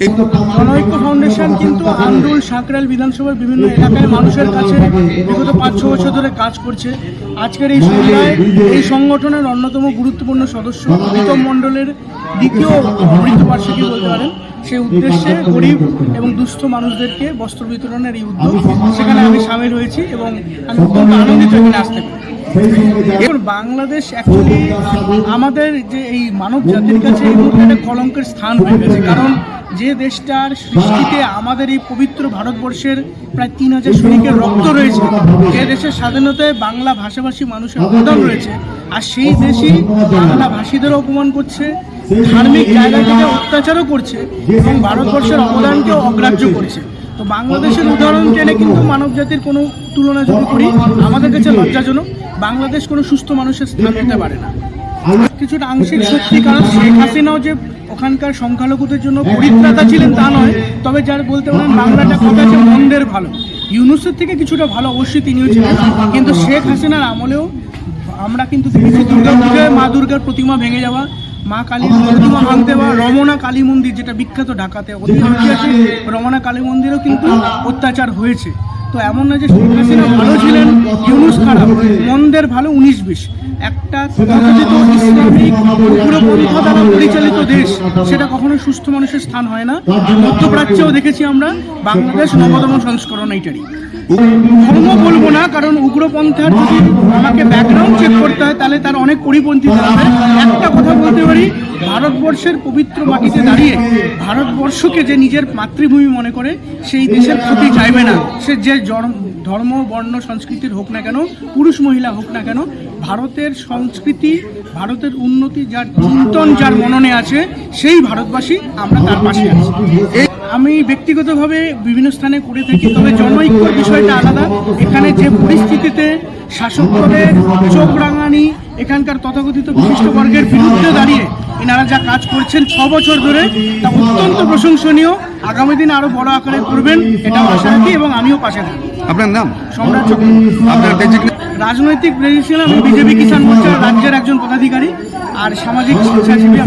Jonoikko foundation কিন্তু বিধানসভার বিভিন্ন এলাকায় মানুষের কাছে বিগত পাঁচ ছ বছর ধরে কাজ করছে। আজকের এই সন্ধ্যায় এই সংগঠনের অন্যতম গুরুত্বপূর্ণ সদস্য প্রীতম মণ্ডলের দ্বিতীয় মৃত্যুবার্ষিকী বলতে পারেন সেই উদ্দেশ্যে গরিব এবং দুস্থ মানুষদেরকে বস্ত্র বিতরণের এই উদ্যোগ সেখানে আমি সামিল হয়েছি এবং আমি অত্যন্ত আনন্দিত এখানে আসতে পেরে। এখন বাংলাদেশ অ্যাকচুয়ালি আমাদের যে এই মানব জাতির কাছে এই মুহূর্তে একটা কলঙ্কের স্থান হয়ে গেছে। কারণ যে দেশটার সৃষ্টিতে আমাদের এই পবিত্র ভারতবর্ষের প্রায় তিন হাজার সৈনিকের রক্ত রয়েছে যে দেশের স্বাধীনতায় বাংলা ভাষাভাষী মানুষের অবদান রয়েছে। আর সেই দেশই বাংলা ভাষীদেরও অপমান করছে, ধার্মিক জায়গা থেকে অত্যাচারও করছে এবং ভারতবর্ষের অবদানকে অগ্রাহ্য করছে। তো বাংলাদেশের উদাহরণ টেনে কিন্তু মানব জাতির কোনো তুলনা যদি করি, আমাদের কাছে লজ্জাজনক, বাংলাদেশ কোনো সুস্থ মানুষের স্থান হতে পারে না। কিছুটা আংশিক সত্যি কারণ শেখ হাসিনাও যে ওখানকার সংখ্যালঘুদের জন্য পরিত্রাতা ছিলেন তা নয়, তবে যার বলতে পারেন বাংলাটা কথা আছে মন্দের ভালো। ইউনুসের থেকে কিছুটা ভালো অবশ্যই তিনিও ছিলেন কিন্তু শেখ হাসিনার আমলেও আমরা কিন্তু দেখেছি দুর্গা মা দুর্গার প্রতিমা ভেঙে যাওয়া, মা কালীর প্রতিমা ভাঙতে বা রমনা কালী মন্দির, যেটা বিখ্যাত ঢাকাতে ঐতিহাসিক, রমনা কালী মন্দিরও কিন্তু অত্যাচার হয়েছে। তো এমন না যে শেখ হাসিনা ভালো ছিলেন, ইউনুস খারাপ। মন্দের ভালো উনিশ বিশ। একটা দ্বারা পরিচালিত দেশ, সেটা কখনো সুস্থ মানুষের স্থান হয় না। মধ্যপ্রাচ্যেও দেখেছি আমরা, বাংলাদেশ নবতম সংস্করণ এইটারই। ধর্ম বলব না, কারণ উগ্রপন্থার যদি আমাকে ব্যাকগ্রাউন্ড চেক করতে হয়, তাহলে তার অনেক পরিপন্থী একটা কথা বলতে পারি ভারতবর্ষের পবিত্র মাটিতে দাঁড়িয়ে ভারতবর্ষকে যে নিজের মাতৃভূমি মনে করে, সেই দেশের ক্ষতি চাইবে না। সে যে ধর্ম, বর্ণ, সংস্কৃতির হোক না কেন, পুরুষ, মহিলা হোক না কেন, ভারতের সংস্কৃতি, ভারতের উন্নতি যার চিন্তন, যার মননে আছে, সেই ভারতবাসী আমরা তার পাশে আছি। আমি ব্যক্তিগতভাবে বিভিন্ন স্থানে করে থাকি, তবে জনৈক্যর বিষয়টা আলাদা। এখানে যে পরিস্থিতিতে শাসক দলের চোখ রাঙানি এখানকার তথাকথিত বিশিষ্ট বর্গের বিরুদ্ধে দাঁড়িয়ে এনারা যা কাজ করছেন ছ বছর ধরে তা অত্যন্ত প্রশংসনীয়। আগামী দিন আরও বড় আকারে করবেন এটা আশা রাখি এবং আমিও পাশে থাকি আপনার নাম? সম্রাট চক্রবর্তী রাজনৈতিক প্রেসিডেন্ট আমি বিজেপি কিষাণ মোর্চার রাজ্যের একজন পদাধিকারী আর সামাজিক স্বেচ্ছাসেবী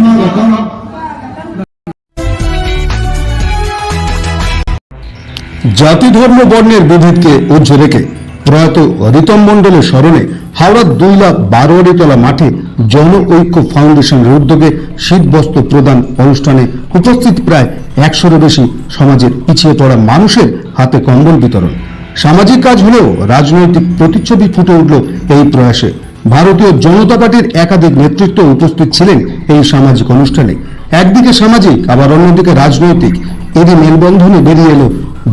জাতি ধর্ম বর্ণের বিভেদকে উজ্জ্ব রেখে প্রয়াত রিতম মণ্ডলের স্মরণে হাওড়ার দুইলা বারোয়ারিতলা মাঠে জন ঐক্য ফাউন্ডেশনের উদ্যোগে শীতবস্ত্র প্রদান অনুষ্ঠানে উপস্থিত প্রায় একশোরও বেশি সমাজের পিছিয়ে পড়া মানুষের হাতে কম্বল বিতরণ। সামাজিক কাজ হলেও রাজনৈতিক প্রতিচ্ছবি ফুটে উঠল এই প্রয়াসে। ভারতীয় জনতা পার্টির একাধিক নেতৃত্ব উপস্থিত ছিলেন এই সামাজিক অনুষ্ঠানে। একদিকে সামাজিক, আবার অন্যদিকে রাজনৈতিক। এরই মেলবন্ধনে বেরিয়ে এলো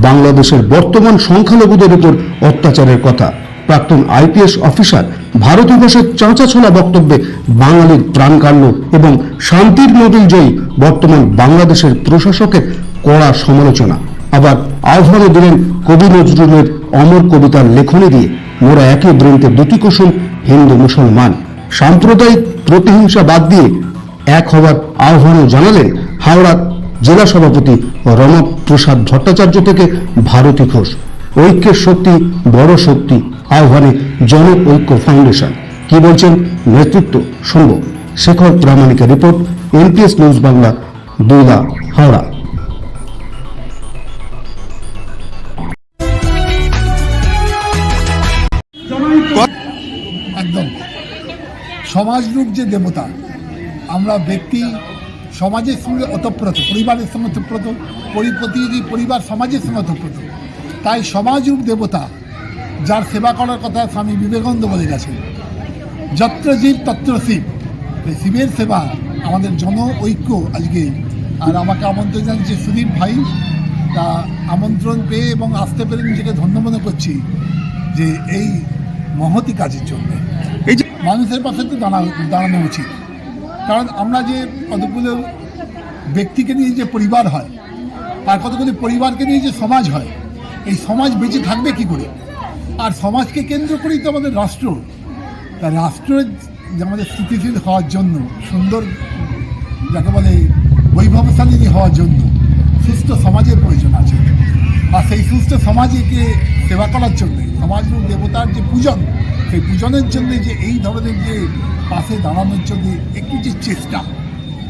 বাংলাদেশের বর্তমান সংখ্যালঘুদের উপর অত্যাচারের কথা। প্রাক্তন আইপিএস অফিসার ভারত দিবসের চাঁচা ছোলা বক্তব্যে বাঙালির প্রাণ কাড়ল এবং শান্তির নোবেল জয়ী বর্তমান বাংলাদেশের প্রশাসকের কড়া সমালোচনা। আবার আহ্বানও দিলেন কবি নজরুলের অমর কবিতার লেখনী দিয়ে। মোরা একই বৃন্তে দুটি কুসুম, হিন্দু মুসলমান। সাম্প্রদায়িক প্রতিহিংসা বাদ দিয়ে এক হওয়ার আহ্বানও জানালেন হাওড়া জেলা সভাপতি রণপ্রসাদ ভট্টাচার্য থেকে ভারতী ঘোষ। ঐক্যের শক্তি, বড় শক্তি, আহ্বানে জন ঐক্য ফাউন্ডেশন। কি বলছেন? নেতৃত্ব, শুনব। Shekhar প্রামাণিকের report NPS news Bangla, Duila, Howrah. একদম। সমাজরূপ যে দেবতা, আমরা ব্যক্তি, সমাজের সঙ্গে অতপ্রত পরিবারের সঙ্গে অতপ্রত পরি- প্রতিনিধি পরিবার, সমাজের সঙ্গে অতপ্রত তাই সমাজরূপ দেবতা যার সেবা করার কথা স্বামী বিবেকানন্দ বলে গেছেন। যত্র জীব তত্র শিব। এই শিবের সেবা আমাদের জন ঐক্য আজকে। আর আমাকে আমন্ত্রণ জানিয়েছে সুদীপ ভাই। তা আমন্ত্রণ পেয়ে এবং আসতে পেরে নিজেকে ধন্য মনে করছি যে এই মহতি কাজের জন্য। এই যে মানুষের পাশে তো দাঁড়া দাঁড়ানো উচিত। কারণ আমরা যে কতগুলো ব্যক্তিকে নিয়ে যে পরিবার হয় আর কতগুলি পরিবারকে নিয়ে যে সমাজ হয় এই সমাজ বেঁচে থাকবে কি করে? আর সমাজকে কেন্দ্র করেই তো আমাদের রাষ্ট্র। তা রাষ্ট্রের আমাদের স্থিতিশীল হওয়ার জন্য, সুন্দর যাকে বলে বৈভবশালী হওয়ার জন্য সুস্থ সমাজের প্রয়োজন আছে। আর সেই সুস্থ সমাজকে সেবা করার জন্য সমাজরূপ দেবতার যে পূজন, সেই পূজনের জন্য যে এই ধরনের যে পাশে দাঁড়ানোর জন্য একটু যে চেষ্টা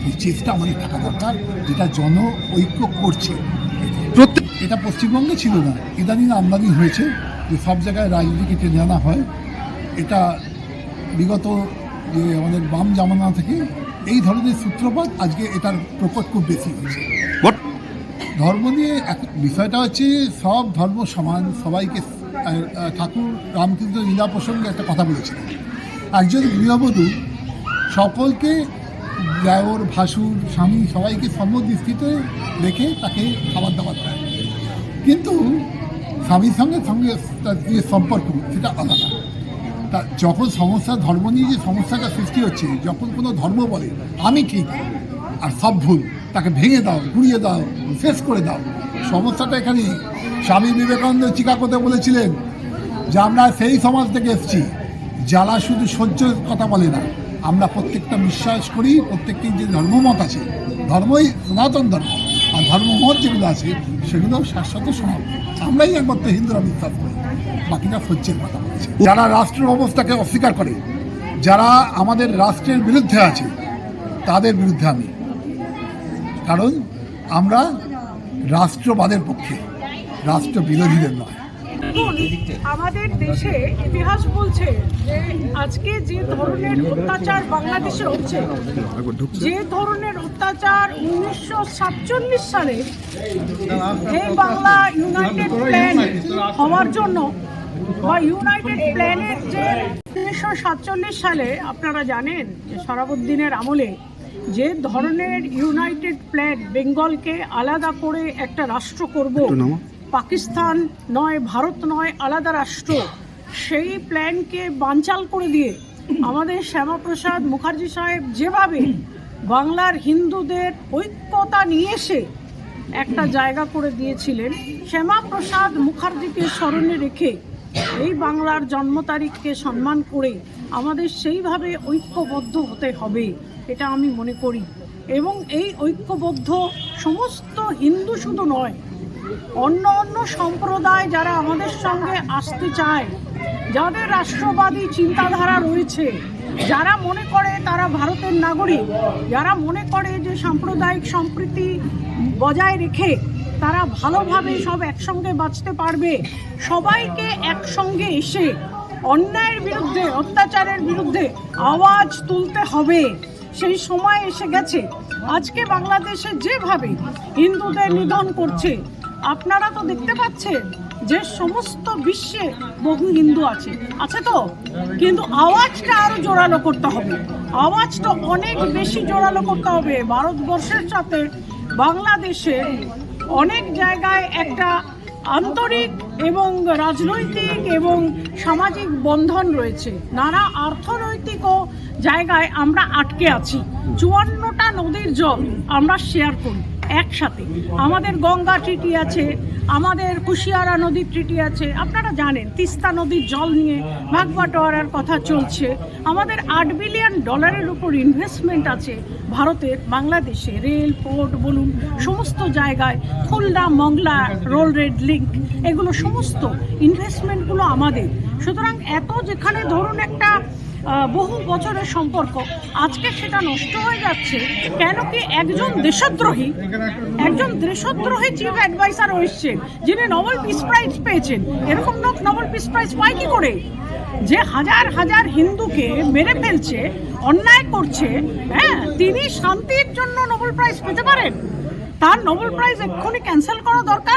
এই চেষ্টা আমাদের থাকা দরকার, যেটা জন ঐক্য করছে। প্রত্যেক এটা পশ্চিমবঙ্গে ছিল না। ইদানিং আমদানি হয়েছে যে সব জায়গায় রাজনীতিকে টেনে আনা হয়। এটা বিগত যে আমাদের বাম জামানা থেকে এই ধরনের সূত্রপাত আজকে এটার প্রকট খুব বেশি হয়েছে। ধর্ম নিয়ে এক- বিষয়টা হচ্ছে সব ধর্ম সমান সবাইকে ঠাকুর রামকৃষ্ণ লীলা প্রসঙ্গে একটা কথা বলেছিলেন। একজন গৃহবধূ সকলকে দেওর, ভাসুর, স্বামী সবাইকে সমদৃষ্টিতে রেখে তাকে খাবার দাবার দেয়। কিন্তু স্বামীর সঙ্গে সঙ্গে তার যে সম্পর্ক, সেটা আলাদা। তা যখন সমস্যা, ধর্ম নিয়ে যে সমস্যাটা সৃষ্টি হচ্ছে, যখন কোনো ধর্ম বলে, আমি ঠিক আর সব ভুল, তাকে ভেঙে দাও গুড়িয়ে দাও, শেষ করে দাও। সমস্যাটা এখানে স্বামী বিবেকানন্দ চিকাগোতে বলেছিলেন যে, আমরা সেই সমাজ থেকে এসেছি, যারা শুধু সহ্যের কথা বলে না আমরা প্রত্যেকটা বিশ্বাস করি, প্রত্যেকটি যে ধর্মমত আছে, ধর্মই সনাতন ধর্ম। আর ধর্মমত যেগুলো আছে, সেগুলো শাশ্বত সমাজ। আমরাই একমাত্র হিন্দুরা বিশ্বাস করি। বাকিটা সহ্যের কথা বলেছে। যারা রাষ্ট্র ব্যবস্থাকে অস্বীকার করে, যারা আমাদের রাষ্ট্রের বিরুদ্ধে আছে, তাদের বিরুদ্ধে আমি। কারণ আমরা রাষ্ট্রবাদের পক্ষে রাষ্ট্র বিরোধীদের নয়। আমাদের দেশে ইতিহাস বলছে যে আজকে যে ধরনের অত্যাচার বাংলাদেশে হচ্ছে, যে ধরনের অত্যাচার উনিশশো সাতচল্লিশ সালে এই বাংলা ইউনাইটেড প্ল্যান হওয়ার জন্য বা ইউনাইটেড প্ল্যানের যে উনিশশো সাতচল্লিশ সালে আপনারা জানেন যে সরাবুদ্দিনের আমলে যে ধরনের ইউনাইটেড প্ল্যান বেঙ্গলকে আলাদা করে একটা রাষ্ট্র করব পাকিস্তান নয়, ভারত নয়, আলাদা রাষ্ট্র। সেই প্ল্যানকে বানচাল করে দিয়ে আমাদের শ্যামাপ্রসাদ মুখার্জি সাহেব যেভাবে বাংলার হিন্দুদের ঐক্যতা নিয়ে এসে একটা জায়গা করে দিয়েছিলেন, শ্যামাপ্রসাদ মুখার্জিকে স্মরণে রেখে এই বাংলার জন্ম তারিখকে সম্মান করে আমাদের সেইভাবে ঐক্যবদ্ধ হতে হবে, এটা আমি মনে করি। এবং এই ঐক্যবদ্ধ সমস্ত হিন্দু শুধু নয় অন্য অন্য সম্প্রদায় যারা আমাদের সঙ্গে আসতে চায়, যাদের রাষ্ট্রবাদী চিন্তাধারা রয়েছে, যারা মনে করে তারা ভারতের নাগরিক, যারা মনে করে যে সাম্প্রদায়িক সম্প্রীতি বজায় রেখে তারা ভালোভাবে সব একসঙ্গে বাঁচতে পারবে, সবাইকে একসঙ্গে এসে অন্যায়ের বিরুদ্ধে, অত্যাচারের বিরুদ্ধে আওয়াজ তুলতে হবে। সেই সময় এসে গেছে। আজকে বাংলাদেশে যেভাবে হিন্দুদের নিধন করছে আপনারা তো দেখতে পাচ্ছেন যে সমস্ত বিশ্বে বহু হিন্দু আছে। আছে তো? কিন্তু আওয়াজটা আরও জোরালো করতে হবে। আওয়াজটা অনেক বেশি জোরালো করতে হবে। ভারতবর্ষের সাথে বাংলাদেশে অনেক জায়গায় একটা আন্তরিক এবং রাজনৈতিক এবং সামাজিক বন্ধন রয়েছে। নানা অর্থনৈতিকও জায়গায় আমরা আটকে আছি। চুয়ান্নটা নদীর জল আমরা শেয়ার করি একসাথে। আমাদের গঙ্গা ট্রিটি আছে, আমাদের কুশিয়ারা নদীর ট্রিটি আছে। আপনারা জানেন, তিস্তা নদীর জল নিয়ে ভাগবাটোয়ারার কথা চলছে। আমাদের আট বিলিয়ন ডলারের উপর ইনভেস্টমেন্ট আছে ভারতের, বাংলাদেশে। রেল পোর্ট বলুন, সমস্ত জায়গায় Khulna, Mongla rail road link এগুলো সমস্ত ইনভেস্টমেন্টগুলো আমাদের। সুতরাং এত যেখানে ধরুন একটা বহু বছরের সম্পর্ক। আজকে সেটা নষ্ট হয়ে যাচ্ছে। কেন কি একজন দেশদ্রোহী একজন দেশদ্রোহী চিফ অ্যাডভাইসার এসছেন, যিনি নোবেল পিস প্রাইজ পেয়েছেন। এরকম লোক নোবেল পিস প্রাইজ পায় কি করে? যে হাজার হাজার হিন্দুকে মেরে ফেলছে, অন্যায় করছে হ্যাঁ তিনি শান্তির জন্য নোবেল প্রাইজ পেতে পারেন। তার নোবেল প্রাইজ এক্ষুনি ক্যান্সেল করা দরকার।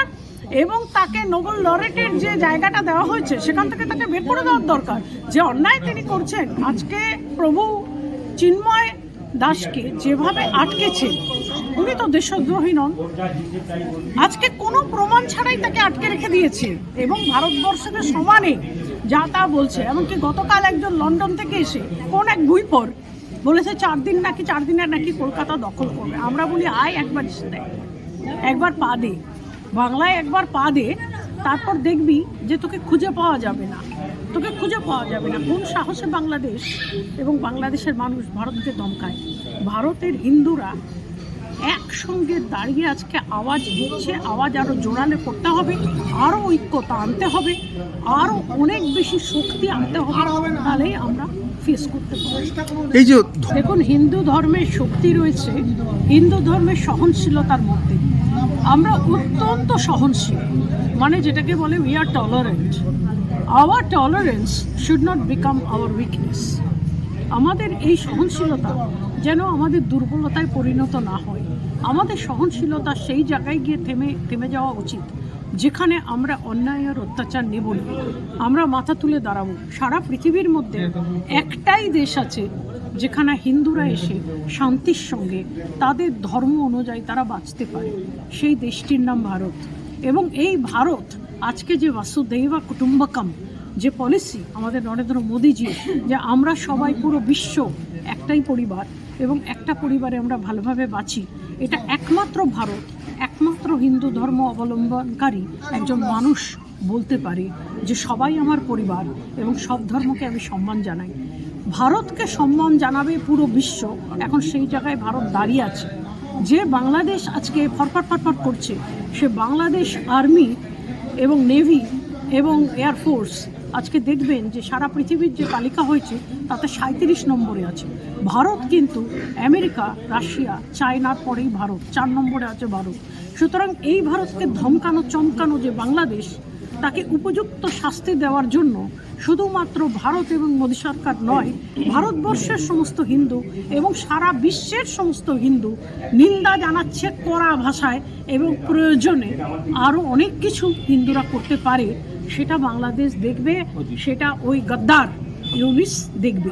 এবং তাকে নোবেল লরেটের যে জায়গাটা দেওয়া হয়েছে, সেখান থেকে তাকে বের করে দেওয়ার দরকার। যে অন্যায় তিনি করছেন, আজকে প্রভু চিন্ময় দাসকে যেভাবে আটকেছে, উনি তো দেশদ্রোহী নন। আজকে কোনো প্রমাণ ছাড়াই তাকে আটকে রেখে দিয়েছে এবং ভারতবর্ষকে সমানে যা তা বলছে। এমনকি গতকাল একজন লন্ডন থেকে এসে কোন এক বই পর বলেছে, চার দিন নাকি, চার দিনের নাকি কলকাতা দখল করবে। আমরা বলি, আয়, একবার দেখ। একবার পা দে। বাংলায় একবার পা দে তারপর দেখবি যে তোকে খুঁজে পাওয়া যাবে না। তোকে খুঁজে পাওয়া যাবে না। কোন সাহসে বাংলাদেশ এবং বাংলাদেশের মানুষ ভারতকে দমকায়? ভারতের হিন্দুরা একসঙ্গে দাঁড়িয়ে আজকে আওয়াজ দিচ্ছে আওয়াজ আরও জোরালে করতে হবে আরও ঐক্যতা আনতে হবে আরও অনেক বেশি শক্তি আনতে হবে তাহলেই আমরা ফেস করতে পারব। এই যে দেখুন হিন্দু ধর্মের শক্তি রয়েছে হিন্দু ধর্মের সহনশীলতার মধ্যে। আমরা অত্যন্ত সহনশীল। মানে যেটাকে বলে we are tolerant our tolerance should not become our weakness আমাদের এই সহনশীলতা যেন আমাদের দুর্বলতায় পরিণত না হয়। আমাদের সহনশীলতা সেই জায়গায় গিয়ে থেমে থেমে যাওয়া উচিত, যেখানে আমরা অন্যায় আর অত্যাচার নেব আমরা মাথা তুলে দাঁড়াবো। সারা পৃথিবীর মধ্যে একটাই দেশ আছে যেখানে হিন্দুরা এসে শান্তির সঙ্গে তাদের ধর্ম অনুযায়ী তারা বাঁচতে পারে। সেই দেশটির নাম ভারত। এবং এই ভারত আজকে যে বাসুদেবা কুটুম্বকম যে পলিসি আমাদের নরেন্দ্র মোদীজি, যে আমরা সবাই পুরো বিশ্ব একটাই পরিবার এবং একটা পরিবারে আমরা ভালোভাবে বাঁচি, এটা একমাত্র ভারত, একমাত্র হিন্দু ধর্ম অবলম্বনকারী একজন মানুষ বলতে পারে যে সবাই আমার পরিবার এবং সব ধর্মকে আমি সম্মান জানাই। ভারতকে সম্মান জানাবে পুরো বিশ্ব। এখন সেই জায়গায় ভারত দাঁড়িয়ে আছে। যে বাংলাদেশ আজকে ফরফর ফরফর করছে, সে বাংলাদেশ আর্মি এবং নেভি এবং এয়ারফোর্স আজকে দেখবেন যে সারা পৃথিবীর যে তালিকা হয়েছে, তাতে সাঁত্রিশ নম্বরে আছে। ভারত কিন্তু আমেরিকা, রাশিয়া, চায়নার পরেই ভারত, চার নম্বরে আছে ভারত। সুতরাং এই ভারতকে ধমকানো, চমকানো যে বাংলাদেশ তাকে উপযুক্ত শাস্তি দেওয়ার জন্য শুধুমাত্র ভারত এবং মোদী সরকার নয়, ভারতবর্ষের সমস্ত হিন্দু এবং সারা বিশ্বের সমস্ত হিন্দু নিন্দা জানাচ্ছে কড়া ভাষায় এবং প্রয়োজনে আরও অনেক কিছু হিন্দুরা করতে পারে, সেটা বাংলাদেশ দেখবে, সেটা ওই গদ্দার ইউনিস দেখবে।